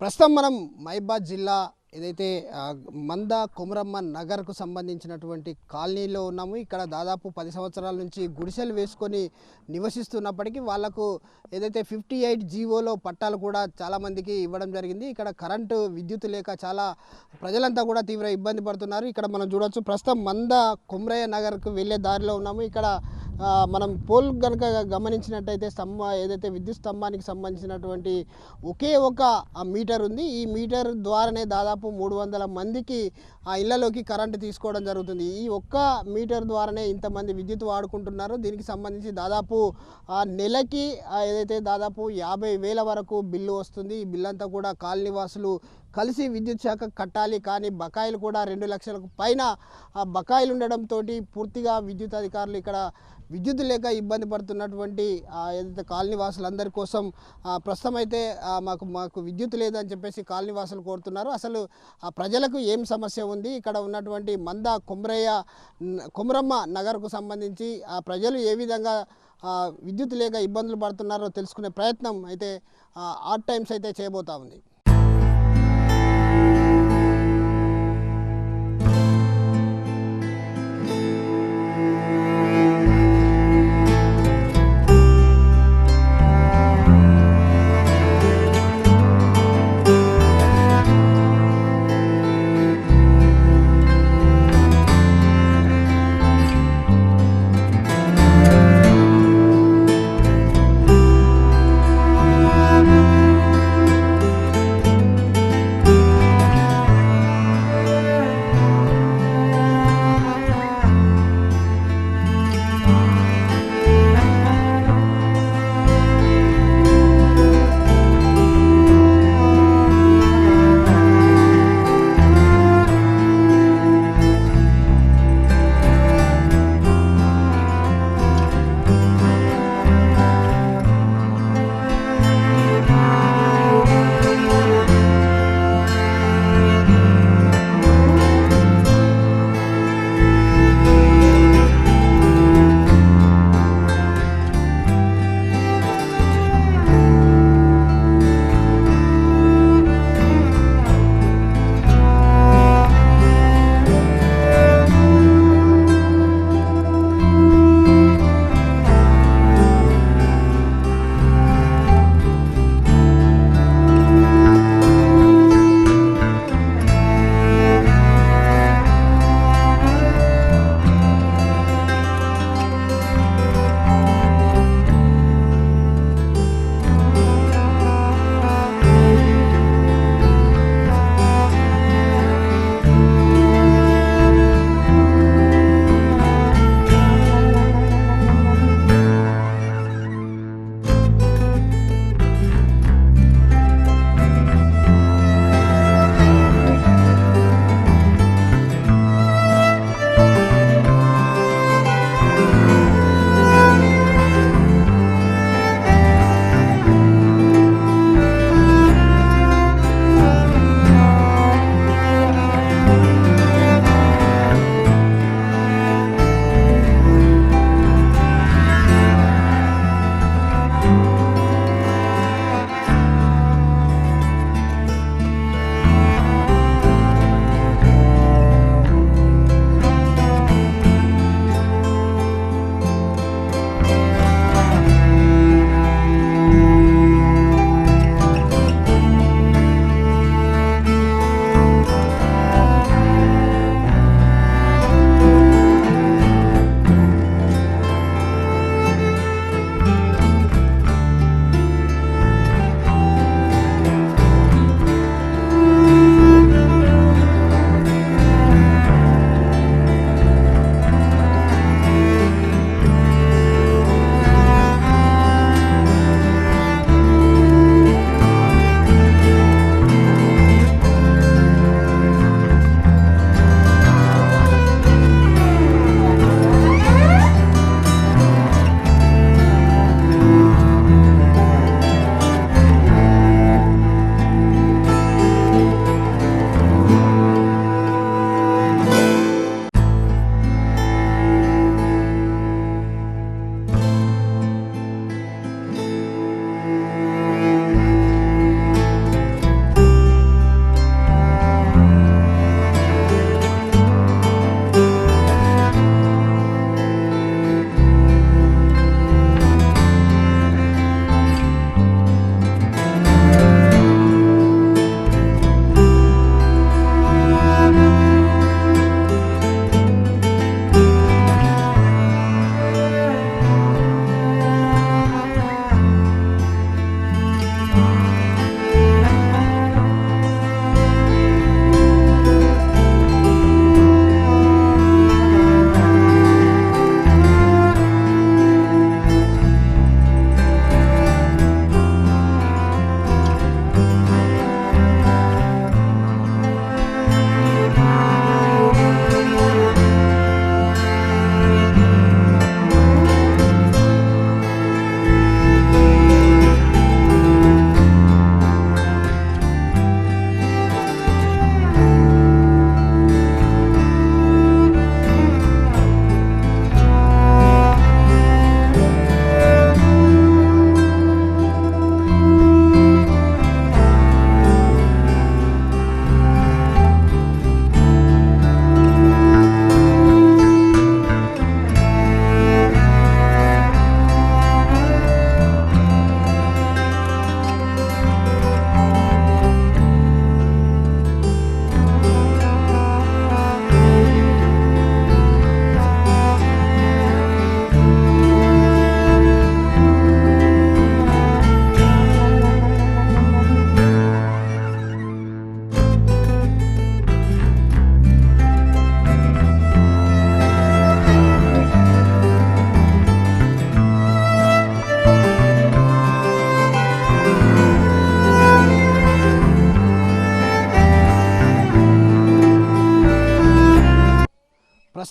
ప్రస్తుతం మనం మైబాద్ జిల్లా ఏదైతే మంద కొమరమ్మ నగర్కు సంబంధించినటువంటి కాలనీలో ఉన్నాము. ఇక్కడ దాదాపు పది సంవత్సరాల నుంచి గుడిసెలు వేసుకొని నివసిస్తున్నప్పటికీ వాళ్ళకు ఏదైతే ఫిఫ్టీ ఎయిట్ జీవోలో పట్టాలు కూడా చాలామందికి ఇవ్వడం జరిగింది. ఇక్కడ కరెంటు విద్యుత్ లేక చాలా ప్రజలంతా కూడా తీవ్ర ఇబ్బంది పడుతున్నారు. ఇక్కడ మనం చూడొచ్చు ప్రస్తుతం మంద కొమరయ్య నగర్కు వెళ్ళే దారిలో ఉన్నాము. ఇక్కడ మనం పోల్ కనుక గమనించినట్టయితే స్తంభ ఏదైతే విద్యుత్ స్తంభానికి సంబంధించినటువంటి ఒకే ఒక మీటర్ ఉంది. ఈ మీటర్ ద్వారానే దాదాపు మూడు వందల మందికి ఆ ఇళ్ళలోకి కరెంటు తీసుకోవడం జరుగుతుంది. ఈ ఒక్క మీటర్ ద్వారానే ఇంతమంది విద్యుత్ వాడుకుంటున్నారు. దీనికి సంబంధించి దాదాపు ఆ నెలకి ఏదైతే దాదాపు యాభై వేల వరకు బిల్లు వస్తుంది. ఈ బిల్లు అంతా కూడా కాలనీవాసులు కలిసి విద్యుత్ శాఖ కట్టాలి. కానీ బకాయిలు కూడా రెండు లక్షలకు పైన ఆ బకాయిలు ఉండడంతో పూర్తిగా విద్యుత్ అధికారులు ఇక్కడ విద్యుత్ లేక ఇబ్బంది పడుతున్నటువంటి ఏదైతే కాలనీవాసులందరి కోసం ప్రస్తుతం అయితే మాకు మాకు విద్యుత్ లేదని చెప్పేసి కాలనీవాసులు కోరుతున్నారు. అసలు ఆ ప్రజలకు ఏం సమస్య ఉంది. ఇక్కడ ఉన్నటువంటి మంద కుమ్రయ్య కుమ్రమ్మ నగర్కు సంబంధించి ఆ ప్రజలు ఏ విధంగా విద్యుత్ లేక ఇబ్బందులు పడుతున్నారో తెలుసుకునే ప్రయత్నం అయితే ఆర్ట్ టైమ్స్ అయితే చేయబోతా ఉంది.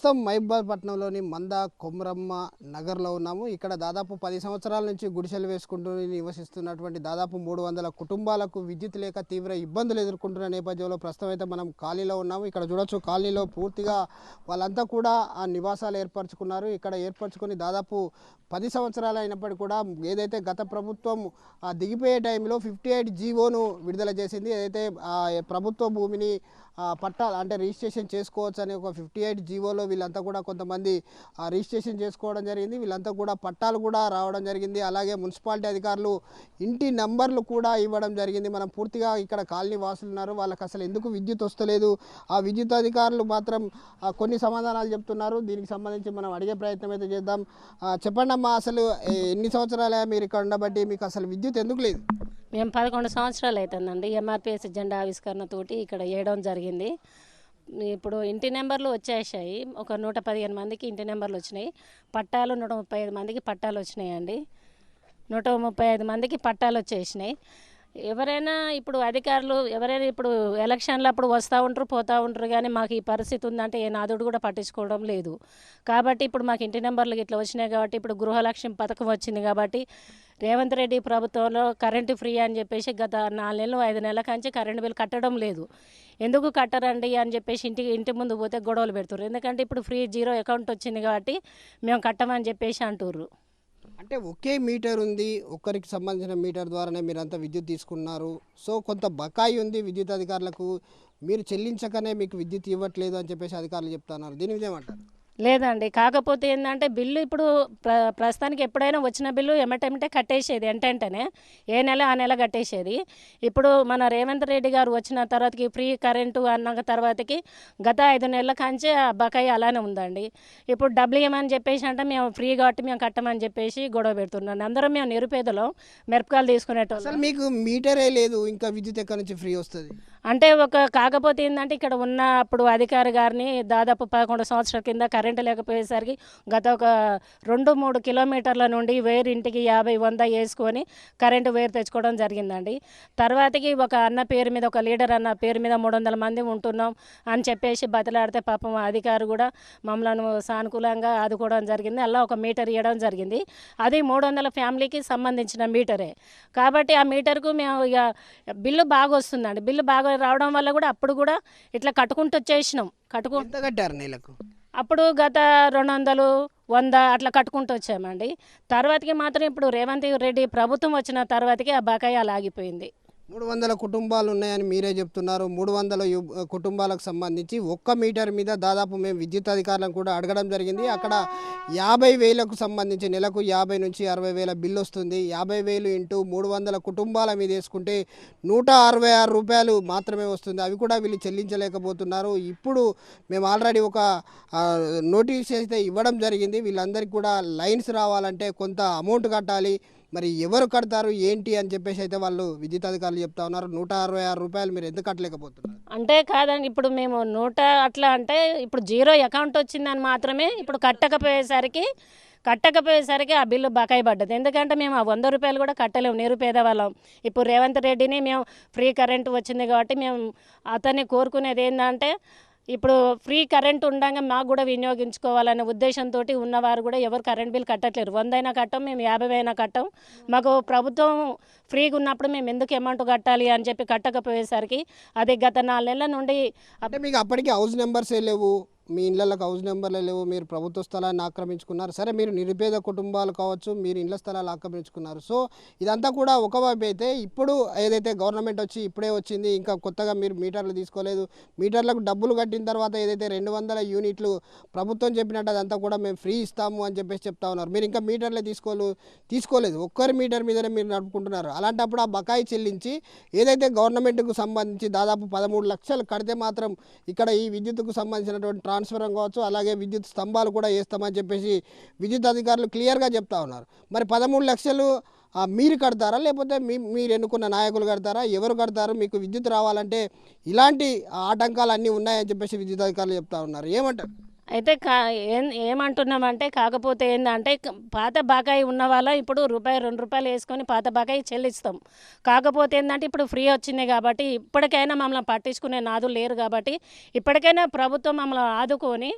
ప్రస్తుతం మహిబాద్ పట్టణంలోని మంద కొమరమ్మ నగర్లో ఉన్నాము. ఇక్కడ దాదాపు పది సంవత్సరాల నుంచి గుడిసెలు వేసుకుంటూ నివసిస్తున్నటువంటి దాదాపు మూడు వందల కుటుంబాలకు విద్యుత్ లేక తీవ్ర ఇబ్బందులు ఎదుర్కొంటున్న నేపథ్యంలో ప్రస్తుతం అయితే మనం కాలనీలో ఉన్నాము. ఇక్కడ చూడొచ్చు కాలనీలో పూర్తిగా వాళ్ళంతా కూడా ఆ నివాసాలు ఏర్పరచుకున్నారు. ఇక్కడ ఏర్పరచుకొని దాదాపు పది సంవత్సరాలు అయినప్పటికీ కూడా ఏదైతే గత ప్రభుత్వం ఆ దిగిపోయే టైంలో ఫిఫ్టీ ఎయిట్ జీవోను విడుదల చేసింది. ఏదైతే ప్రభుత్వ భూమిని పట్టాలు అంటే రిజిస్ట్రేషన్ చేసుకోవచ్చు అనే ఒక ఫిఫ్టీ ఎయిట్ జీవోలో వీళ్ళంతా కూడా కొంతమంది ఆ, రిజిస్ట్రేషన్ చేసుకోవడం జరిగింది. వీళ్ళంతా కూడా పట్టాలు కూడా రావడం జరిగింది. అలాగే మున్సిపాలిటీ అధికారులు ఇంటి నంబర్లు కూడా ఇవ్వడం జరిగింది. మనం పూర్తిగా ఇక్కడ కాలనీ వాసులు ఉన్నారు. వాళ్ళకి అసలు ఎందుకు విద్యుత్ వస్తలేదు? ఆ విద్యుత్ అధికారులు మాత్రం కొన్ని సమాధానాలు చెప్తున్నారు. దీనికి సంబంధించి మనం అడిగే ప్రయత్నం అయితే చేద్దాం. చెప్పండి అమ్మా అసలు ఎన్ని సంవత్సరాలే మీరు ఇక్కడ ఉండబట్టి? మీకు అసలు విద్యుత్ ఎందుకు లేదు? మేము పదకొండు సంవత్సరాలు అవుతుందండి ఎంఆర్పిఎస్ జెండా ఆవిష్కరణతోటి ఇక్కడ వేయడం జరిగింది. ఇప్పుడు ఇంటి నెంబర్లు వచ్చేసాయి ఒక నూట పదిహేను మందికి ఇంటి నెంబర్లు వచ్చినాయి. పట్టాలు నూట ముప్పై ఐదు మందికి పట్టాలు వచ్చినాయండి. నూట ముప్పై ఐదు మందికి పట్టాలు వచ్చేసినాయి. ఎవరైనా ఇప్పుడు అధికారులు ఎవరైనా ఇప్పుడు ఎలక్షన్లు అప్పుడు వస్తూ ఉంటారు పోతూ ఉంటారు కానీ మాకు ఈ పరిస్థితి ఉందంటే ఏ నాదుడు కూడా పట్టించుకోవడం లేదు. కాబట్టి ఇప్పుడు మాకు ఇంటి నెంబర్లు ఇట్లా వచ్చినాయి కాబట్టి ఇప్పుడు గృహలక్ష్యం పథకం వచ్చింది కాబట్టి రేవంత్ రెడ్డి ప్రభుత్వంలో కరెంటు ఫ్రీ అని చెప్పేసి గత నాలుగు నెలలు ఐదు నెలల కంచి కరెంటు బిల్ కట్టడం లేదు. ఎందుకు కట్టరండి అని చెప్పేసి ఇంటికి ఇంటి ముందు పోతే గొడవలు పెడుతుర్రు. ఎందుకంటే ఇప్పుడు ఫ్రీ జీరో అకౌంట్ వచ్చింది కాబట్టి మేము కట్టమని చెప్పేసి అంటుర్రు. అంటే ఒకే మీటర్ ఉంది ఒక్కరికి సంబంధించిన మీటర్ ద్వారానే మీరంతా విద్యుత్ తీసుకున్నారు. సో కొంత బకాయి ఉంది విద్యుత్ అధికారులకు మీరు చెల్లించకనే మీకు విద్యుత్ ఇవ్వట్లేదు అని చెప్పేసి అధికారులు చెప్తున్నారు. దీని విజయం అంటారు లేదండి. కాకపోతే ఏంటంటే బిల్లు ఇప్పుడు ప్ర ప్రస్తుతానికి ఎప్పుడైనా వచ్చిన బిల్లు ఎమ్మటెమ్మటే కట్టేసేది ఎంటెంటనే. ఏ నెల ఆ నెల కట్టేసేది. ఇప్పుడు మన రేవంత్ రెడ్డి గారు వచ్చిన తర్వాతకి ఫ్రీ కరెంటు అన్న తర్వాతకి గత ఐదు నెలల కాంచే ఆ బకాయి అలానే ఉందండి. ఇప్పుడు డబ్బులు ఇవ్వమని చెప్పేసి అంటే మేము ఫ్రీ కాబట్టి మేము కట్టమని చెప్పేసి గొడవ పెడుతున్నాను. అందరం మేము నిరుపేదలో మిరపకాయలు తీసుకునేటోళ్ళు. మీకు మీటరే లేదు ఇంకా విద్యుత్ ఎక్కడి నుంచి ఫ్రీ వస్తుంది? అంటే ఒక కాకపోతే ఏంటంటే ఇక్కడ ఉన్న అప్పుడు అధికారి గారిని దాదాపు పదకొండు సంవత్సరాల కింద కరెంటు లేకపోయేసరికి గత ఒక రెండు మూడు కిలోమీటర్ల నుండి వేరు ఇంటికి యాభై వంద వేసుకొని కరెంటు వేరు తెచ్చుకోవడం జరిగిందండి. తర్వాతకి ఒక అన్న పేరు మీద ఒక లీడర్ అన్న పేరు మీద మూడు వందల మంది ఉంటున్నాం అని చెప్పేసి బతిలాడితే పాపం అధికారి కూడా మమ్మల్ని సానుకూలంగా ఆదుకోవడం జరిగింది. అలా ఒక మీటర్ ఇవ్వడం జరిగింది. అది మూడు వందల ఫ్యామిలీకి సంబంధించిన మీటరే. కాబట్టి ఆ మీటర్కు మేము ఇక బిల్లు బాగా వస్తుందండి బిల్లు బాగా రావడం వల్ల కూడా అప్పుడు కూడా ఇట్లా కట్టుకుంటూ వచ్చేసినాం. కట్టుకు ఎంత కట్టారు నెలకు? అప్పుడు గత రెండు వందలు వంద అట్లా కట్టుకుంటూ వచ్చామండి. తర్వాతకి మాత్రం ఇప్పుడు రేవంత్ రెడ్డి ప్రభుత్వం వచ్చిన తర్వాతకి ఆ బకాయి అలా ఆగిపోయింది. మూడు వందల కుటుంబాలు ఉన్నాయని మీరే చెప్తున్నారు. మూడు వందల యు- కుటుంబాలకు సంబంధించి ఒక్క మీటర్ మీద దాదాపు మేము విద్యుత్ అధికారులను కూడా అడగడం జరిగింది. అక్కడ యాభై వేలకు సంబంధించి నెలకు యాభై నుంచి అరవై వేల బిల్లు వస్తుంది. యాభై వేలు ఇంటూ మూడు వందల కుటుంబాల మీద వేసుకుంటే నూట అరవై ఆరు రూపాయలు మాత్రమే వస్తుంది. అవి కూడా వీళ్ళు చెల్లించలేకపోతున్నారు. ఇప్పుడు మేము ఆల్రెడీ ఒక నోటీస్ అయితే ఇవ్వడం జరిగింది. వీళ్ళందరికీ కూడా లైన్స్ రావాలంటే కొంత అమౌంట్ కట్టాలి. మరి ఎవరు కడతారు ఏంటి అని చెప్పేసి అయితే వాళ్ళు విద్యుత్ అధికారులు చెప్తా ఉన్నారు. నూట అరవై ఆరు రూపాయలు మీరు ఎందుకు కట్టలేకపోతున్నారు? అంటే కాదండి ఇప్పుడు మేము నూట అట్లా అంటే ఇప్పుడు జీరో అకౌంట్ వచ్చిందని మాత్రమే ఇప్పుడు కట్టకపోయేసరికి కట్టకపోయేసరికి ఆ బిల్లు బకాయి పడ్డది. ఎందుకంటే మేము ఆ వంద రూపాయలు కూడా కట్టలేము నిరుపేద వాళ్ళం ఇప్పుడు రేవంత్ రెడ్డిని మేము ఫ్రీ కరెంట్ వచ్చింది కాబట్టి మేము అతన్ని కోరుకునేది ఏంటంటే ఇప్పుడు ఫ్రీ కరెంట్ ఉండగా మాకు కూడా వినియోగించుకోవాలనే ఉద్దేశంతో ఉన్నవారు కూడా ఎవరు కరెంట్ బిల్ కట్టట్లేరు. వందైనా కట్టం మేము యాభై అయినా కట్టం. మాకు ప్రభుత్వం ఫ్రీగా ఉన్నప్పుడు మేము ఎందుకు అమౌంట్ కట్టాలి అని చెప్పి కట్టకపోయేసరికి అది గత నాలుగు నెలల నుండి అంటే మీకు అప్పటికి హౌస్ నెంబర్సే లేవు. మీ ఇళ్ళకి హౌస్ నెంబర్లు లేవు మీరు ప్రభుత్వ స్థలాన్ని ఆక్రమించుకున్నారు. సరే మీరు నిరుపేద కుటుంబాలు కావచ్చు మీరు ఇళ్ళ స్థలాలు ఆక్రమించుకున్నారు. సో ఇదంతా కూడా ఒకవైపు అయితే ఇప్పుడు ఏదైతే గవర్నమెంట్ వచ్చి ఇప్పుడే వచ్చింది ఇంకా కొత్తగా మీరు మీటర్లు తీసుకోలేదు మీటర్లకు డబ్బులు కట్టిన తర్వాత ఏదైతే రెండు వందల యూనిట్లు ప్రభుత్వం చెప్పినట్టు అదంతా కూడా మేము ఫ్రీ ఇస్తాము అని చెప్పేసి చెప్తా ఉన్నారు. మీరు ఇంకా మీటర్లే తీసుకోలేదు తీసుకోలేదు. ఒక్కరి మీటర్ మీదనే మీరు నడుపుకుంటున్నారు. అలాంటప్పుడు ఆ బకాయి చెల్లించి ఏదైతే గవర్నమెంట్కు సంబంధించి దాదాపు పదమూడు లక్షలు కడితే మాత్రం ఇక్కడ ఈ విద్యుత్కు సంబంధించినటువంటి ట్రాన్స్ఫరం కావచ్చు అలాగే విద్యుత్ స్తంభాలు కూడా వేస్తామని చెప్పేసి విద్యుత్ అధికారులు క్లియర్గా చెప్తా ఉన్నారు. మరి పదమూడు లక్షలు మీరు కడతారా? లేకపోతే మీ మీరు ఎన్నుకున్న నాయకులు కడతారా? ఎవరు కడతారు? మీకు విద్యుత్ రావాలంటే ఇలాంటి ఆటంకాలు అన్నీ ఉన్నాయని చెప్పేసి విద్యుత్ అధికారులు చెప్తా ఉన్నారు. ఏమంటారు? అయితే కా ఏం ఏమంటున్నామంటే కాకపోతే ఏంటంటే పాత బకాయి ఉన్న వాళ్ళ ఇప్పుడు రూపాయి రెండు రూపాయలు వేసుకొని పాత బకాయి చెల్లిస్తాం. కాకపోతే ఏంటంటే ఇప్పుడు ఫ్రీ వచ్చింది కాబట్టి ఇప్పటికైనా మమ్మల్ని పట్టించుకునే నాదు లేరు కాబట్టి ఇప్పటికైనా ప్రభుత్వం మమ్మల్ని ఆదుకొని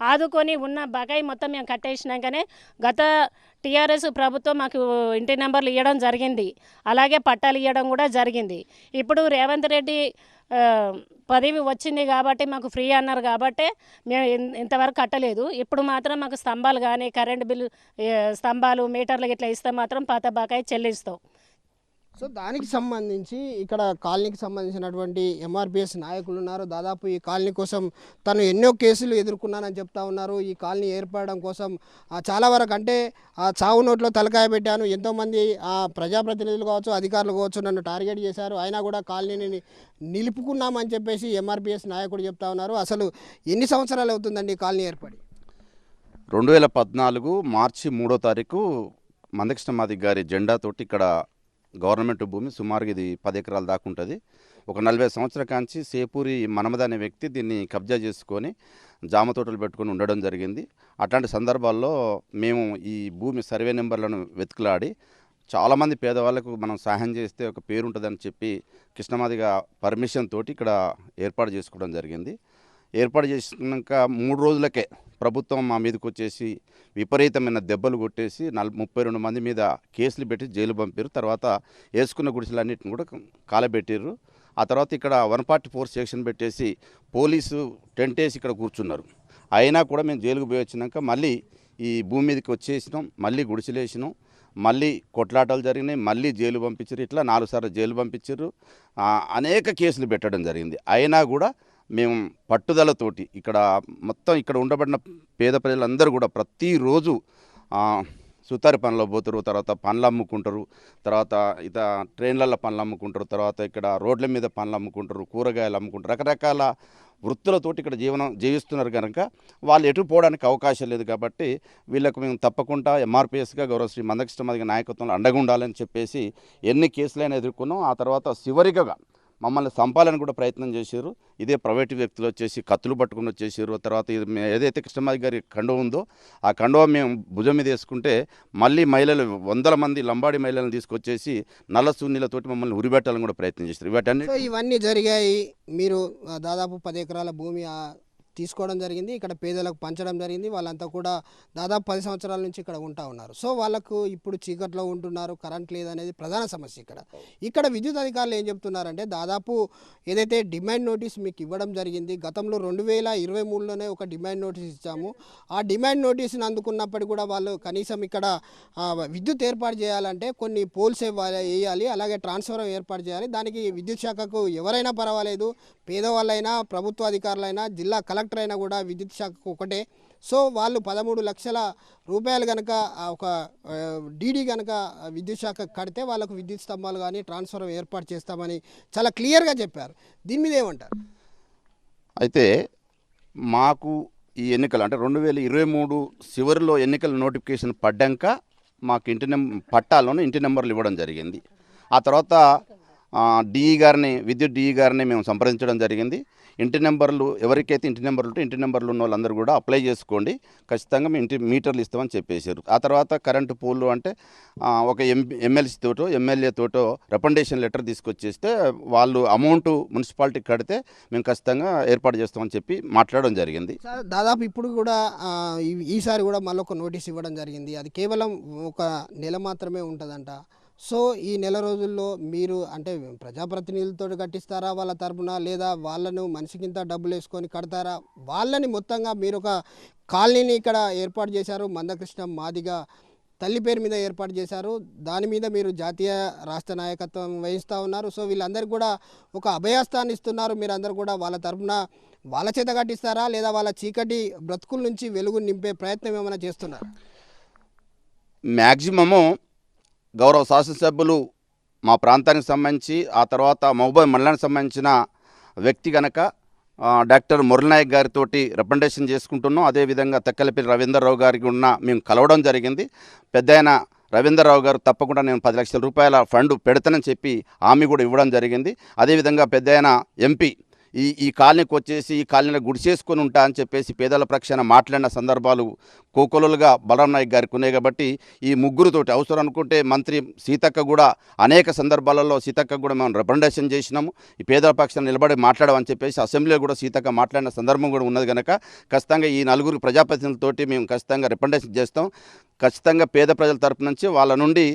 ఆదుకొని ఉన్న బకాయి మొత్తం మేము కట్టేసినాకనే గత టీఆర్ఎస్ ప్రభుత్వం మాకు ఇంటి నెంబర్లు ఇవ్వడం జరిగింది. అలాగే పట్టాలు ఇవ్వడం కూడా జరిగింది. ఇప్పుడు రేవంత్ రెడ్డి పదవి వచ్చింది కాబట్టి మాకు ఫ్రీ అన్నారు కాబట్టి మేము ఇన్- ఇంతవరకు కట్టలేదు. ఇప్పుడు మాత్రం మాకు స్తంభాలు కానీ కరెంట్ బిల్లు స్తంభాలు మీటర్లు ఇట్లా ఇస్తే మాత్రం పాత బకాయి చెల్లిస్తాం. సో దానికి సంబంధించి ఇక్కడ కాలనీకి సంబంధించినటువంటి ఎంఆర్పిఎస్ నాయకులు ఉన్నారు. దాదాపు ఈ కాలనీ కోసం తను ఎన్నో కేసులు ఎదుర్కొన్నానని చెప్తా ఉన్నారు. ఈ కాలనీ ఏర్పడడం కోసం చాలా వరకు అంటే ఆ చావు నోట్లో తలకాయ పెట్టాను. ఎంతోమంది ఆ ప్రజాప్రతినిధులు కావచ్చు అధికారులు కావచ్చు నన్ను టార్గెట్ చేశారు. అయినా కూడా కాలనీని నిలుపుకున్నామని చెప్పేసి ఎంఆర్పిఎస్ నాయకుడు చెప్తా ఉన్నారు. అసలు ఎన్ని సంవత్సరాలు అవుతుందండి ఈ కాలనీ ఏర్పడి? రెండు వేల పద్నాలుగు మార్చి మూడో తారీఖు మందకృష్ణమాది గారి జెండాతోటి ఇక్కడ గవర్నమెంట్ భూమి సుమారుగా ఇది పది ఎకరాల దాకా ఉంటుంది. ఒక నలభై సంవత్సరాల కాంచి సేపూరి మనమద అనే వ్యక్తి దీన్ని కబ్జా చేసుకొని జామ తోటలు పెట్టుకొని ఉండడం జరిగింది. అట్లాంటి సందర్భాల్లో మేము ఈ భూమి సర్వే నెంబర్లను వెతుకులాడి చాలామంది పేదవాళ్ళకు మనం సహాయం చేస్తే ఒక పేరు ఉంటుందని చెప్పి కృష్ణమాదిగా పర్మిషన్ తోటి ఇక్కడ ఏర్పాటు చేసుకోవడం జరిగింది. ఏర్పాటు చేసినాక మూడు రోజులకే ప్రభుత్వం మా మీదకి వచ్చేసి విపరీతమైన దెబ్బలు కొట్టేసి నల్ ముప్పై రెండు మంది మీద కేసులు పెట్టి జైలు పంపారు తర్వాత వేసుకున్న గుడిసెలన్నిటిని కూడా కాలబెట్టారు ఆ తర్వాత ఇక్కడ వన్ ఫార్టీ ఫోర్ సెక్షన్ పెట్టేసి పోలీసు టెంట్ వేసి ఇక్కడ కూర్చున్నారు. అయినా కూడా మేము జైలుకు పోయి వచ్చినాక మళ్ళీ ఈ భూమి మీదకి వచ్చేసినాం మళ్ళీ గుడిసెలేసినాం మళ్ళీ కొట్లాటలు జరిగినాయి మళ్ళీ జైలు పంపించారు ఇట్లా నాలుగు సార్లు జైలు పంపించారు అనేక కేసులు పెట్టడం జరిగింది. అయినా కూడా మేము పట్టుదలతోటి ఇక్కడ మొత్తం ఇక్కడ ఉండబడిన పేద ప్రజలందరూ కూడా ప్రతిరోజు సుతారి పనులు పోతారు తర్వాత పనులు అమ్ముకుంటారు తర్వాత ఇత ట్రైన్లలో పనులు అమ్ముకుంటారు తర్వాత ఇక్కడ రోడ్ల మీద పనులు అమ్ముకుంటారు కూరగాయలు అమ్ముకుంటారు రకరకాల వృత్తులతోటి ఇక్కడ జీవనం జీవిస్తున్నారు కనుక వాళ్ళు ఎటు పోవడానికి అవకాశం లేదు కాబట్టి వీళ్ళకు మేము తప్పకుండా ఎంఆర్పిఎస్గా గౌరవ శ్రీ మందకృష్ణమాదిగ నాయకత్వంలో అండగా ఉండాలని చెప్పేసి ఎన్ని కేసులైనా ఎదుర్కొన్నాం. ఆ తర్వాత చివరిగా మమ్మల్ని చంపాలని కూడా ప్రయత్నం చేశారు. ఇదే ప్రైవేట్ వ్యక్తులు వచ్చేసి కత్తులు పట్టుకుని వచ్చేసారు తర్వాత ఇది ఏదైతే కృష్ణమాది గారి కండువ ఉందో ఆ కండువ మేము భుజం మీద వేసుకుంటే మళ్ళీ మహిళలు వందల మంది లంబాడి మహిళలను తీసుకొచ్చేసి నల్ల శూన్యులతోటి మమ్మల్ని ఉరిబెట్టాలని కూడా ప్రయత్నం చేశారు. సో ఇవన్నీ జరిగాయి. మీరు దాదాపు పది ఎకరాల భూమి తీసుకోవడం జరిగింది. ఇక్కడ పేదలకు పంచడం జరిగింది. వాళ్ళంతా కూడా దాదాపు పది సంవత్సరాల నుంచి ఇక్కడ ఉంటా ఉన్నారు. సో వాళ్ళకు ఇప్పుడు చీకట్లో ఉంటున్నారు. కరెంట్ లేదనేది ప్రధాన సమస్య ఇక్కడ. ఇక్కడ విద్యుత్ అధికారులు ఏం చెప్తున్నారంటే దాదాపు ఏదైతే డిమాండ్ నోటీస్ మీకు ఇవ్వడం జరిగింది గతంలో రెండు వేల ఇరవై మూడులోనే ఒక డిమాండ్ నోటీస్ ఇచ్చాము. ఆ డిమాండ్ నోటీస్ని అందుకున్నప్పటికీ కూడా వాళ్ళు కనీసం ఇక్కడ విద్యుత్ ఏర్పాటు చేయాలంటే కొన్ని పోల్స్ ఇవ్వాలి వేయాలి అలాగే ట్రాన్స్ఫారం ఏర్పాటు చేయాలి. దానికి విద్యుత్ శాఖకు ఎవరైనా పర్వాలేదు. పేదవాళ్ళైనా ప్రభుత్వ అధికారులైనా జిల్లా కలెక్టర్ అయినా కూడా విద్యుత్ శాఖకు ఒకటే. సో వాళ్ళు పదమూడు లక్షల రూపాయలు కనుక ఒక డీడీ కనుక విద్యుత్ శాఖ కడితే వాళ్ళకు విద్యుత్ స్తంభాలు కానీ ట్రాన్స్ఫర్ ఏర్పాటు చేస్తామని చాలా క్లియర్గా చెప్పారు. దీని మీద ఏమంటారు? అయితే మాకు ఈ ఎన్నికలు అంటే రెండు వేల ఇరవై మూడు చివరిలో ఎన్నికల నోటిఫికేషన్ పడ్డాక మాకు ఇంటి నెం పట్టాల్లోనే ఇంటి నెంబర్లు ఇవ్వడం జరిగింది. ఆ తర్వాత డిఈ గారిని విద్యుత్ డిఈ గారిని మేము సంప్రదించడం జరిగింది. ఇంటి నెంబర్లు ఎవరికైతే ఇంటి నెంబర్లు ఉంటే ఇంటి నెంబర్లు ఉన్న వాళ్ళందరూ కూడా అప్లై చేసుకోండి. ఖచ్చితంగా మేము ఇంటి మీటర్లు ఇస్తామని చెప్పేశారు. ఆ తర్వాత కరెంటు పోల్లు అంటే ఒక ఎం ఎమ్మెల్సీ తోటో ఎమ్మెల్యే తోటో రికమెండేషన్ లెటర్ తీసుకొచ్చేస్తే వాళ్ళు అమౌంట్ మున్సిపాలిటీ కడితే మేము ఖచ్చితంగా ఏర్పాటు చేస్తామని చెప్పి మాట్లాడడం జరిగింది. దాదాపు ఇప్పుడు కూడా ఈ- ఈసారి కూడా మళ్ళీ ఒక నోటీస్ ఇవ్వడం జరిగింది. అది కేవలం ఒక నెల మాత్రమే ఉంటుందంట. సో ఈ నెల రోజుల్లో మీరు అంటే ప్రజాప్రతినిధులతో కట్టిస్తారా వాళ్ళ తరపున? లేదా వాళ్ళను మనిషికింత డబ్బులు వేసుకొని కడతారా? వాళ్ళని మొత్తంగా మీరు ఒక కాలనీని ఇక్కడ ఏర్పాటు చేశారు. మందకృష్ణ మాదిగా తల్లి పేరు మీద ఏర్పాటు చేశారు. దాని మీద మీరు జాతీయ రాష్ట్ర నాయకత్వం వహిస్తూ ఉన్నారు. సో వీళ్ళందరికీ కూడా ఒక అభయస్థాన్ని ఇస్తున్నారు. మీరందరూ కూడా వాళ్ళ తరపున వాళ్ళ చేత కట్టిస్తారా? లేదా వాళ్ళ చీకటి బ్రతుకుల నుంచి వెలుగు నింపే ప్రయత్నం ఏమైనా చేస్తున్నారు? మ్యాక్సిమము గౌరవ శాసనసభ్యులు మా ప్రాంతానికి సంబంధించి ఆ తర్వాత మహబూబాద్ మండలానికి సంబంధించిన వ్యక్తి కనుక డాక్టర్ మురళనాయక్ గారితో రిప్రజెంటేషన్ చేసుకుంటున్నాం. అదేవిధంగా తెక్కలపల్లి రవీందర్రావు గారికి ఉన్న మేము కలవడం జరిగింది. పెద్ద ఆయన రవీందర్రావు గారు తప్పకుండా నేను పది లక్షల రూపాయల ఫండ్ పెడతానని చెప్పి హామీ కూడా ఇవ్వడం జరిగింది. అదేవిధంగా పెద్ద ఆయన ఎంపీ ఈ ఈ కాలనీకి వచ్చేసి ఈ కాలనీలో గుడిసేసుకొని ఉంటా అని చెప్పేసి పేదల ప్రక్షణ మాట్లాడిన సందర్భాలు కోకొలుగా బలరాం నాయక్ గారికి ఉన్నాయి కాబట్టి ఈ ముగ్గురుతోటి అవసరం అనుకుంటే మంత్రి సీతక్క కూడా అనేక సందర్భాలలో సీతక్క కూడా మేము రిప్రజెంటేషన్ చేసినాము. ఈ పేదల పక్షాన నిలబడి మాట్లాడమని చెప్పేసి అసెంబ్లీలో కూడా సీతక్క మాట్లాడిన సందర్భం కూడా ఉన్నది కనుక ఖచ్చితంగా ఈ నలుగురు ప్రజాప్రతినిధులతోటి మేము ఖచ్చితంగా రిప్రజెంటేషన్ చేస్తాం. ఖచ్చితంగా పేద ప్రజల తరపు నుంచి వాళ్ళ నుండి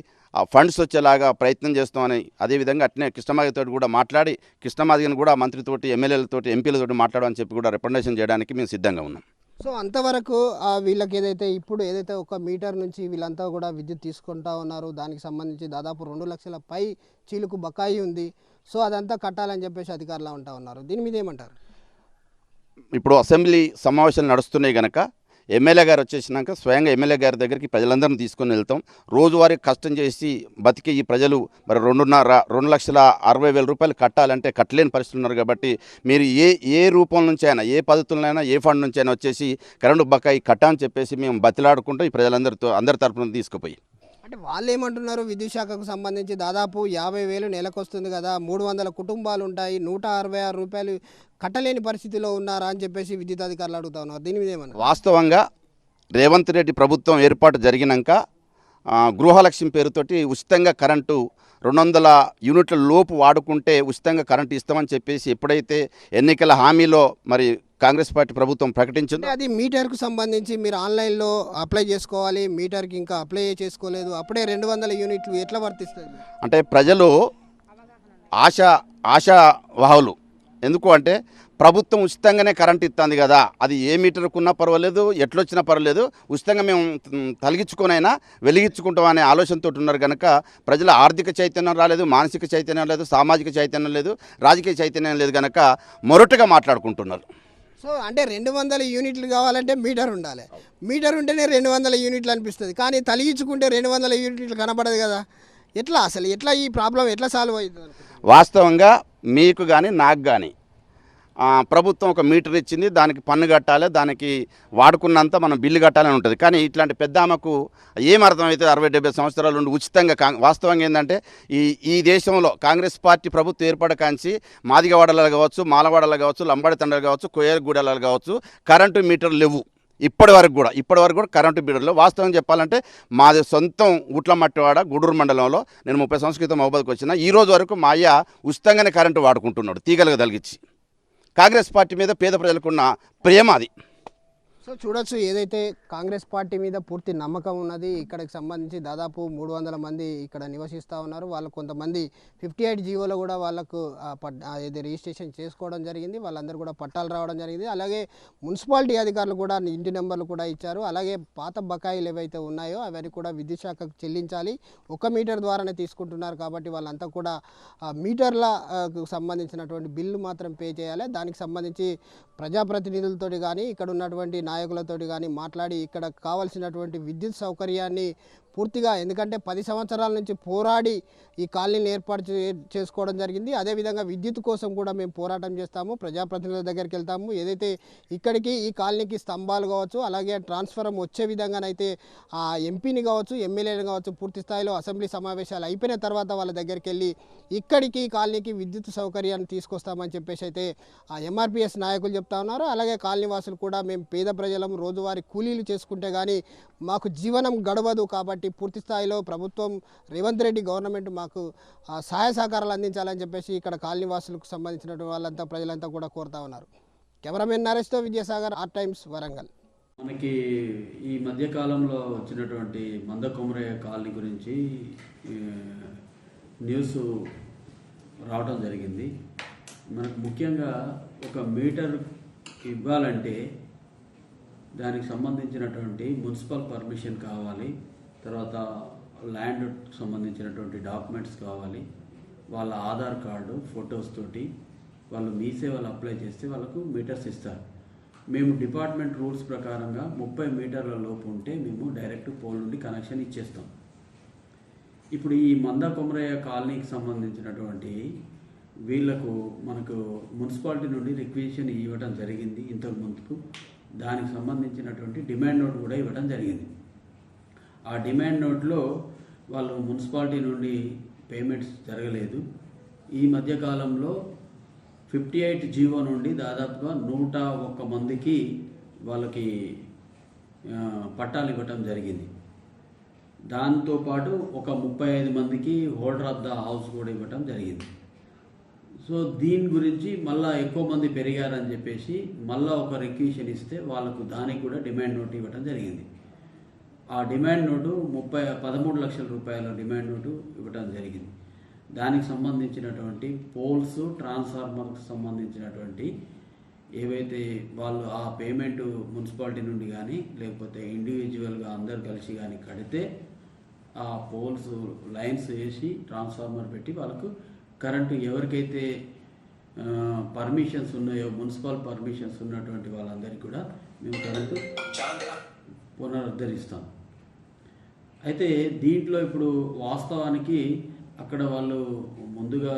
ఫండ్స్ వచ్చేలాగా ప్రయత్నం చేస్తామని అదేవిధంగా అట్నే కృష్ణమాదితో కూడా మాట్లాడి కృష్ణమాదిని కూడా మంత్రితోటి ఎమ్మెల్యేలతోటి ఎంపీలతోటి మాట్లాడమని చెప్పి కూడా రిప్రజెంటేషన్ చేయడానికి మేము సిద్ధంగా ఉన్నాం. సో అంతవరకు ఆ, వీళ్ళకి ఏదైతే ఇప్పుడు ఏదైతే ఒక మీటర్ నుంచి వీళ్ళంతా కూడా విద్యుత్ తీసుకుంటా ఉన్నారు దానికి సంబంధించి దాదాపు రెండు లక్షల పై చీలుకు బకాయి ఉంది. సో అదంతా కట్టాలని చెప్పేసి అధికారులు ఉంటా ఉన్నారు. దీని మీద ఏమంటారు? ఇప్పుడు అసెంబ్లీ సమావేశాలు నడుస్తున్నాయి కనుక ఎమ్మెల్యే గారు వచ్చేసినాక స్వయంగా ఎమ్మెల్యే గారి దగ్గరికి ప్రజలందరం తీసుకొని వెళ్తాం. రోజువారీ కష్టం చేసి బతికే ఈ ప్రజలు మరి రెండున్నర రెండు లక్షల అరవై వేల రూపాయలు కట్టాలంటే కట్టలేని పరిస్థితులు ఉన్నారు కాబట్టి మీరు ఏ ఏ రూపం నుంచి అయినా ఏ పద్ధతులైనా ఏ ఫండ్ నుంచి అయినా వచ్చేసి కరెంటు బకాయి కట్టా అని చెప్పేసి మేము బతిలాడుకుంటూ ఈ ప్రజలందరితో అందరి తరపున తీసుకుపోయి అంటే వాళ్ళు ఏమంటున్నారు విద్యుత్ శాఖకు సంబంధించి దాదాపు యాభై వేలు నెలకు వస్తుంది కదా. మూడు వందల కుటుంబాలు ఉంటాయి. నూట అరవై ఆరు రూపాయలు కట్టలేని పరిస్థితిలో ఉన్నారా అని చెప్పేసి విద్యుత్ అధికారులు అడుగుతా ఉన్నారు. దీని మీద ఏమన్నా వాస్తవంగా రేవంత్ రెడ్డి ప్రభుత్వం ఏర్పాటు జరిగినాక గృహలక్ష్యం గృహలక్ష్మి పేరుతోటి ఉచితంగా కరెంటు రెండు వందల యూనిట్ల లోపు వాడుకుంటే ఉచితంగా కరెంటు ఇస్తామని చెప్పేసి ఎప్పుడైతే ఎన్నికల హామీలో మరి కాంగ్రెస్ పార్టీ ప్రభుత్వం ప్రకటించిందో? అది మీటర్కు సంబంధించి మీరు ఆన్లైన్లో అప్లై చేసుకోవాలి మీటర్కి ఇంకా అప్లై చేసుకోలేదు అప్పుడే రెండు వందల యూనిట్లు ఎట్లా వర్తిస్తుంది? అంటే ప్రజలు ఆశ ఆశావాహులు ఎందుకు అంటే ప్రభుత్వం ఉచితంగానే కరెంట్ ఇస్తుంది కదా అది ఏ మీటర్కున్నా పర్వాలేదు ఎట్లొచ్చినా పర్వాలేదు ఉచితంగా మేము తొలగించుకొనైనా వెలిగించుకుంటాం అనే ఆలోచనతో ఉన్నారు కనుక ప్రజల ఆర్థిక చైతన్యం రాలేదు మానసిక చైతన్యం లేదు సామాజిక చైతన్యం లేదు రాజకీయ చైతన్యం లేదు కనుక మొరటుగా మాట్లాడుకుంటున్నారు. సో అంటే రెండు వందల యూనిట్లు కావాలంటే మీటర్ ఉండాలి. మీటర్ ఉంటేనే రెండు వందల యూనిట్లు అనిపిస్తుంది. కానీ తలిగించుకుంటే రెండు వందల యూనిట్లు కనపడదు కదా. ఎట్లా అసలు? ఎట్లా ఈ ప్రాబ్లం ఎట్లా సాల్వ్ అవుతుంది? వాస్తవంగా మీకు కానీ నాకు కానీ ప్రభుత్వం ఒక మీటర్ ఇచ్చింది దానికి పన్ను కట్టాలి దానికి వాడుకున్నంత మనం బిల్లు కట్టాలని ఉంటుంది. కానీ ఇట్లాంటి పెద్ద ఆమెకు ఏం అరవై డెబ్బై సంవత్సరాల నుండి ఉచితంగా కాంగ్ వాస్తవంగా ఏంటంటే ఈ ఈ దేశంలో కాంగ్రెస్ పార్టీ ప్రభుత్వం ఏర్పడ కాంచి మాదిగవాడలలో కావచ్చు మాలవాడలో కావచ్చు లంబాడి తండలు కావచ్చు కోయలగూడలలో కావచ్చు కరెంటు మీటర్లు లేవు. ఇప్పటి వరకు కూడా ఇప్పటి వరకు కూడా కరెంటు మీటర్లు వాస్తవం చెప్పాలంటే మాది సొంతం ఉట్ల మట్టివాడ గూడూరు మండలంలో నేను ముప్పై సంస్కృతం మహబాద్కి వచ్చిన ఈ రోజు వరకు మా అయ్య ఉచితంగానే కరెంటు వాడుకుంటున్నాడు తీగలుగా తలిగించి కాంగ్రెస్ పార్టీ మీద పేద ప్రజలకున్న ప్రేమ అది. సో చూడొచ్చు ఏదైతే కాంగ్రెస్ పార్టీ మీద పూర్తి నమ్మకం ఉన్నది ఇక్కడికి సంబంధించి దాదాపు మూడు వందల మంది ఇక్కడ నివసిస్తూ ఉన్నారు. వాళ్ళు కొంతమంది ఫిఫ్టీ ఎయిట్ జీవోలో కూడా వాళ్ళకు ఆ, ఇది రిజిస్ట్రేషన్ చేసుకోవడం జరిగింది. వాళ్ళందరూ కూడా పట్టాలు రావడం జరిగింది. అలాగే మున్సిపాలిటీ అధికారులు కూడా ఇంటి నెంబర్లు కూడా ఇచ్చారు. అలాగే పాత బకాయిలు ఏవైతే ఉన్నాయో అవన్నీ కూడా విద్యుత్ శాఖకు చెల్లించాలి. ఒక మీటర్ ద్వారానే తీసుకుంటున్నారు కాబట్టి వాళ్ళంతా కూడా మీటర్లకు సంబంధించినటువంటి బిల్లు మాత్రం పే చేయాలి. దానికి సంబంధించి ప్రజాప్రతినిధులతో కానీ ఇక్కడ ఉన్నటువంటి నాయకులతోటి కానీ మాట్లాడి ఇక్కడ కావాల్సినటువంటి విద్యుత్ సౌకర్యాన్ని పూర్తిగా ఎందుకంటే పది సంవత్సరాల నుంచి పోరాడి ఈ కాలనీని ఏర్పాటు చే- చేసుకోవడం జరిగింది. అదేవిధంగా విద్యుత్ కోసం కూడా మేము పోరాటం చేస్తాము. ప్రజాప్రతినిధుల దగ్గరికి వెళ్తాము. ఏదైతే ఇక్కడికి ఈ కాలనీకి స్తంభాలు కావచ్చు అలాగే ట్రాన్స్ఫరం వచ్చే విధంగానైతే ఆ ఎంపీని కావచ్చు ఎమ్మెల్యేని కావచ్చు పూర్తి స్థాయిలో అసెంబ్లీ సమావేశాలు అయిపోయిన తర్వాత వాళ్ళ దగ్గరికి వెళ్ళి ఇక్కడికి ఈ కాలనీకి విద్యుత్ సౌకర్యాన్ని తీసుకొస్తామని చెప్పేసి అయితే ఆ ఎంఆర్పిఎస్ నాయకులు చెప్తా ఉన్నారు. అలాగే కాలనీ వాసులు కూడా మేము పేద ప్రజలం రోజువారీ కూలీలు చేసుకుంటే కానీ మాకు జీవనం గడవదు కాబట్టి పూర్తి స్థాయిలో ప్రభుత్వం రేవంత్ రెడ్డి గవర్నమెంట్ మాకు సహాయ సహకారాలు అందించాలని చెప్పేసి ఇక్కడ కాలనీ వాసులకు సంబంధించినటువంటి వాళ్ళంతా ప్రజలంతా కూడా కోరుతా ఉన్నారు. కెమెరామెన్ నరేష్తో విద్యాసాగర్ ఆర్ టైమ్స్ వరంగల్. మనకి ఈ మధ్యకాలంలో వచ్చినటువంటి మందకొమరయ్య కాలనీ గురించి న్యూస్ రావడం జరిగింది. మనకు ముఖ్యంగా ఒక మీటర్ ఇవ్వాలంటే దానికి సంబంధించినటువంటి మున్సిపల్ పర్మిషన్ కావాలి. తర్వాత ల్యాండ్ సంబంధించినటువంటి డాక్యుమెంట్స్ కావాలి వాళ్ళ ఆధార్ కార్డు ఫొటోస్ తోటి వాళ్ళు మీ సేవలు అప్లై చేస్తే వాళ్ళకు మీటర్స్ ఇస్తారు. మేము డిపార్ట్మెంట్ రూల్స్ ప్రకారంగా ముప్పై మీటర్ల లోపు ఉంటే మేము డైరెక్ట్ పోల్ నుండి కనెక్షన్ ఇచ్చేస్తాం. ఇప్పుడు ఈ మంద కొమరయ్య కాలనీకి సంబంధించినటువంటి వీళ్ళకు మనకు మున్సిపాలిటీ నుండి రిక్వెజిషన్ ఇవ్వడం జరిగింది ఇంతకు ముందుకు. దానికి సంబంధించినటువంటి డిమాండ్ నోట్ కూడా ఇవ్వడం జరిగింది. ఆ డిమాండ్ నోట్లో వాళ్ళు మున్సిపాలిటీ నుండి పేమెంట్స్ జరగలేదు. ఈ మధ్యకాలంలో ఫిఫ్టీ ఎయిట్ జీవో నుండి దాదాపుగా నూట ఒక్క మందికి వాళ్ళకి పట్టాలు ఇవ్వటం జరిగింది. దాంతోపాటు ఒక ముప్పై ఐదు మందికి హోల్డర్ ఆఫ్ ద హౌస్ కూడా ఇవ్వటం జరిగింది. సో దీని గురించి మళ్ళా ఎక్కువ మంది పెరిగారని చెప్పేసి మళ్ళా ఒక రిక్విషన్ ఇస్తే వాళ్ళకు దానికి కూడా డిమాండ్ నోట్ ఇవ్వటం జరిగింది. ఆ డిమాండ్ నోటు ముప్పై పదమూడు లక్షల రూపాయల డిమాండ్ నోటు ఇవ్వటం జరిగింది. దానికి సంబంధించినటువంటి పోల్స్ ట్రాన్స్ఫార్మర్కి సంబంధించినటువంటి ఏవైతే వాళ్ళు ఆ పేమెంట్ మున్సిపాలిటీ నుండి కానీ లేకపోతే ఇండివిజువల్గా అందరు కలిసి కానీ కడితే ఆ పోల్స్ లైన్స్ వేసి ట్రాన్స్ఫార్మర్ పెట్టి వాళ్ళకు కరెంటు ఎవరికైతే పర్మిషన్స్ ఉన్నాయో మున్సిపల్ పర్మిషన్స్ ఉన్నటువంటి వాళ్ళందరికీ కూడా మేము కరెంటు పునరుద్ధరిస్తాం. అయితే దీంట్లో ఇప్పుడు వాస్తవానికి అక్కడ వాళ్ళు ముందుగా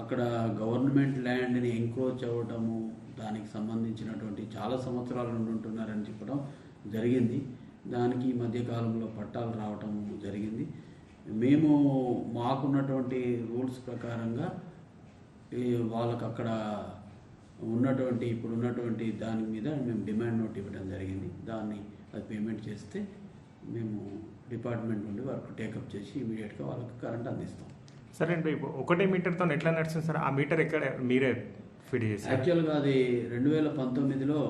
అక్కడ గవర్నమెంట్ ల్యాండ్ని ఎంక్రోచ్ అవ్వటము దానికి సంబంధించినటువంటి చాలా సంవత్సరాల నుండి ఉంటున్నారని చెప్పడం జరిగింది. దానికి ఈ మధ్యకాలంలో పట్టాలు రావటం జరిగింది. మేము మాకున్నటువంటి రూల్స్ ప్రకారంగా వాళ్ళకు అక్కడ ఉన్నటువంటి ఇప్పుడు ఉన్నటువంటి దాని మీద మేము డిమాండ్ నోట్ ఇవ్వడం జరిగింది. దాన్ని అది పేమెంట్ చేస్తే మేము డిపార్ట్మెంట్ నుండి వర్క్ టేకప్ చేసి ఇమీడియట్గా వాళ్ళకి కరెంట్ అందిస్తాం. సరే అండి ఒకటే మీటర్తో ఎట్లా నడుస్తుంది సార్? ఆ మీటర్ ఎక్కడ మీరే ఫిట్ చేశారు యాక్చువల్గా అది రెండు వేల పంతొమ్మిదిలో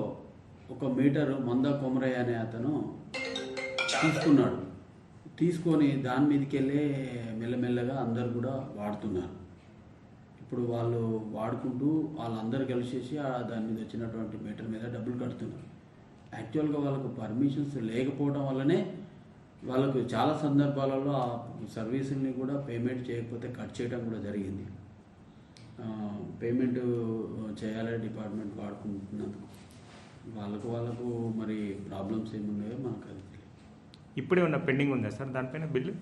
ఒక మీటరు మంద కొమరయ్య అనే అతను తీసుకున్నాడు. తీసుకొని దాని మీదకి వెళ్ళే మెల్లమెల్లగా అందరు కూడా వాడుతున్నారు. ఇప్పుడు వాళ్ళు వాడుకుంటూ వాళ్ళందరూ కలిసేసి ఆ దాని మీద వచ్చినటువంటి మీటర్ మీద డబ్బులు కడుతున్నారు. యాక్చువల్గా వాళ్ళకు పర్మిషన్స్ లేకపోవడం వల్లనే వాళ్ళకు చాలా సందర్భాలలో ఆ సర్వీసుల్ని కూడా పేమెంట్ చేయకపోతే కట్ చేయడం కూడా జరిగింది. పేమెంట్ చేయాలి డిపార్ట్మెంట్ వాడుకుంటున్నందుకు. వాళ్ళకు వాళ్ళకు మరి ప్రాబ్లమ్స్ ఏమున్నాయో మనకు అది తెలియదు. ఇప్పుడే ఉన్న పెండింగ్ ఉందా సార్? దానిపైన బిల్లు?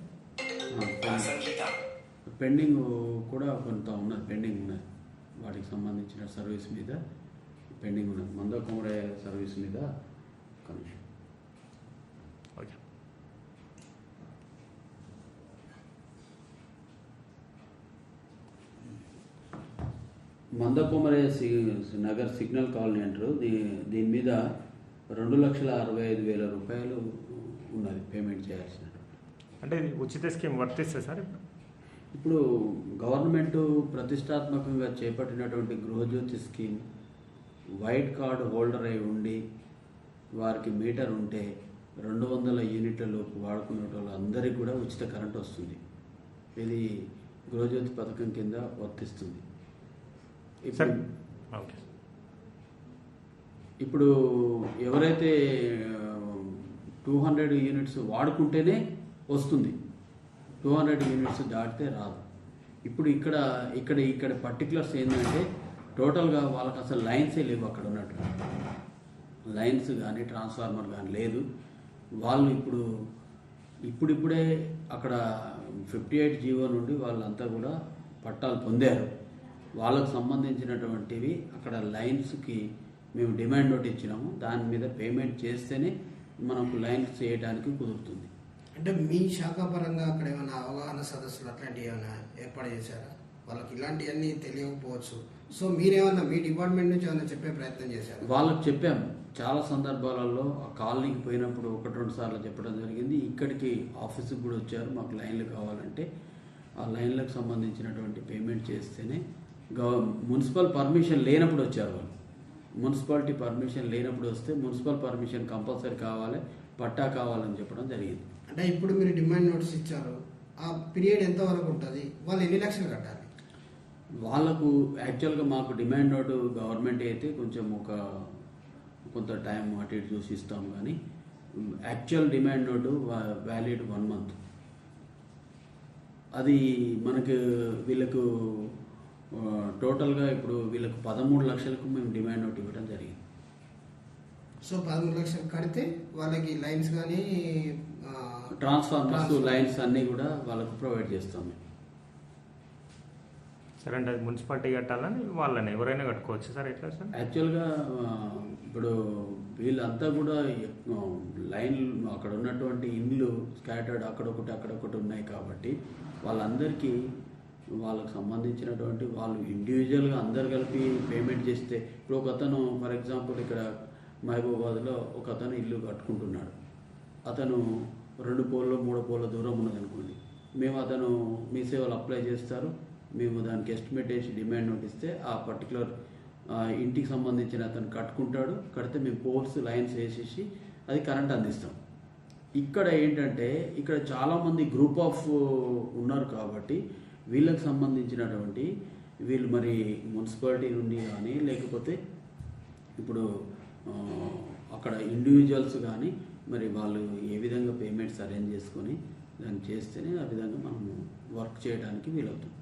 పెండింగ్. కూడా కొంత ఉన్నది పెండింగ్ ఉన్నది. వాటికి సంబంధించిన సర్వీస్ మీద పెండింగ్ ఉన్నది. మంద సర్వీస్ మీద commission. Mandakomarayya C Nagar signal colony అంటారు. దీ దీని మీద రెండు లక్షల అరవై ఐదు వేల రూపాయలు ఉన్నది పేమెంట్ చేయాల్సిన. అంటే ఇది ఉచిత స్కీమ్ వర్తిస్తుంది సార్ ఇప్పుడు? గవర్నమెంట్ ప్రతిష్టాత్మకంగా చేపట్టినటువంటి Gruha Jyothi scheme white card holder అయి ఉండి వారికి మీటర్ ఉంటే రెండు వందల యూనిట్ల లోపు వాడుకునే వాళ్ళందరికీ కూడా ఉచిత కరెంట్ వస్తుంది. ఇది గృహజ్యోతి పథకం కింద వర్తిస్తుంది. ఇప్పుడు ఓకే. ఇప్పుడు ఎవరైతే టూ హండ్రెడ్ యూనిట్స్ వాడుకుంటేనే వస్తుంది. టూ హండ్రెడ్ యూనిట్స్ దాటితే రాదు. ఇప్పుడు ఇక్కడ ఇక్కడ ఇక్కడ పర్టికులర్స్ ఏంటంటే టోటల్గా వాళ్ళకి అసలు లైన్సే లేవు అక్కడ ఉన్నట్టు. లైన్స్ కానీ ట్రాన్స్ఫార్మర్ కానీ లేదు. వాళ్ళు ఇప్పుడు ఇప్పుడిప్పుడే అక్కడ ఫిఫ్టీ ఎయిట్ జీవో నుండి వాళ్ళంతా కూడా పట్టాలు పొందారు. వాళ్ళకు సంబంధించినటువంటివి అక్కడ లైన్స్కి మేము డిమాండ్ నోట్ ఇచ్చినాము. దాని మీద పేమెంట్ చేస్తేనే మనకు లైన్స్ చేయడానికి కుదురుతుంది. అంటే మీ శాఖ పరంగా అక్కడ ఏమైనా అవగాహన సదస్సులు అట్లాంటివి ఏమైనా ఏర్పాటు చేశారా? వాళ్ళకి ఇలాంటివన్నీ తెలియకపోవచ్చు. సో మీరేమన్నా మీ డిపార్ట్మెంట్ నుంచి ఏమైనా చెప్పే ప్రయత్నం చేశారా? వాళ్ళకి చెప్పాము చాలా సందర్భాలలో ఆ కాలనీకి పోయినప్పుడు ఒకటి రెండు సార్లు చెప్పడం జరిగింది. ఇక్కడికి ఆఫీస్కి కూడా వచ్చారు. మాకు లైన్లు కావాలంటే ఆ లైన్లకు సంబంధించినటువంటి పేమెంట్ చేస్తేనే మున్సిపల్ పర్మిషన్ లేనప్పుడు వచ్చారు వాళ్ళు. మున్సిపాలిటీ పర్మిషన్ లేనప్పుడు వస్తే మున్సిపల్ పర్మిషన్ కంపల్సరీ కావాలి పట్టా కావాలని చెప్పడం జరిగింది. అంటే ఇప్పుడు మీరు డిమాండ్ నోటీస్ ఇచ్చారు. ఆ పీరియడ్ ఎంత వరకు ఉంటుంది? వాళ్ళు ఎన్ని లక్షలు కట్టాలి? వాళ్ళకు యాక్చువల్గా మాకు డిమాండ్ నోటు గవర్నమెంట్ అయితే కొంచెం ఒక కొంత టైం అటు ఇటు చూసి ఇస్తాం కానీ actual demand note valid one month. అది మనకు వీళ్ళకు టోటల్గా ఇప్పుడు వీళ్ళకు పదమూడు లక్షలకు మేము డిమాండ్ నోట్ ఇవ్వడం జరిగింది. సో పదమూడు లక్షలు కడితే వాళ్ళకి లైన్స్ కానీ ట్రాన్స్ఫార్మర్స్ ట్రాన్స్ఫార్మర్. లైన్స్ అన్నీ కూడా వాళ్ళకు ప్రొవైడ్ చేస్తాం మేము. సరే అంటే అది మున్సిపాలిటీ కట్టాలని వాళ్ళని ఎవరైనా కట్టుకోవచ్చు సార్ ఎట్లా సార్? యాక్చువల్గా ఇప్పుడు వీళ్ళంతా కూడా లైన్ అక్కడ ఉన్నటువంటి ఇండ్లు స్కాటర్డ్ అక్కడొకటి అక్కడొకటి ఉన్నాయి కాబట్టి వాళ్ళందరికీ వాళ్ళకి సంబంధించినటువంటి వాళ్ళు ఇండివిజువల్గా అందరు కలిపి పేమెంట్ చేస్తే ఇప్పుడు ఒక అతను ఫర్ ఎగ్జాంపుల్ ఇక్కడ మహబూబాబాద్లో ఒక అతను ఇల్లు కట్టుకుంటున్నాడు. అతను రెండు పోల్లో మూడు పోల్ల దూరం ఉన్నది అనుకోండి. మేము అతను మీ సేవలు అప్లై చేస్తారు. మేము దానికి ఎస్టిమేట్ వేసి డిమాండ్ నోటిస్తే ఆ పర్టికులర్ ఇంటికి సంబంధించిన అతను కట్టుకుంటాడు. కడితే మేము పోల్స్ లైన్స్ వేసేసి అది కరెంట్ అందిస్తాం. ఇక్కడ ఏంటంటే ఇక్కడ చాలామంది గ్రూప్ ఆఫ్ ఉన్నారు కాబట్టి వీళ్ళకి సంబంధించినటువంటి వీళ్ళు మరి మున్సిపాలిటీ నుండి కానీ లేకపోతే ఇప్పుడు అక్కడ ఇండివిజువల్స్ కానీ మరి వాళ్ళు ఏ విధంగా పేమెంట్స్ అరేంజ్ చేసుకొని దాన్ని చేస్తేనే ఆ విధంగా మనము వర్క్ చేయడానికి వీలవుతుంది.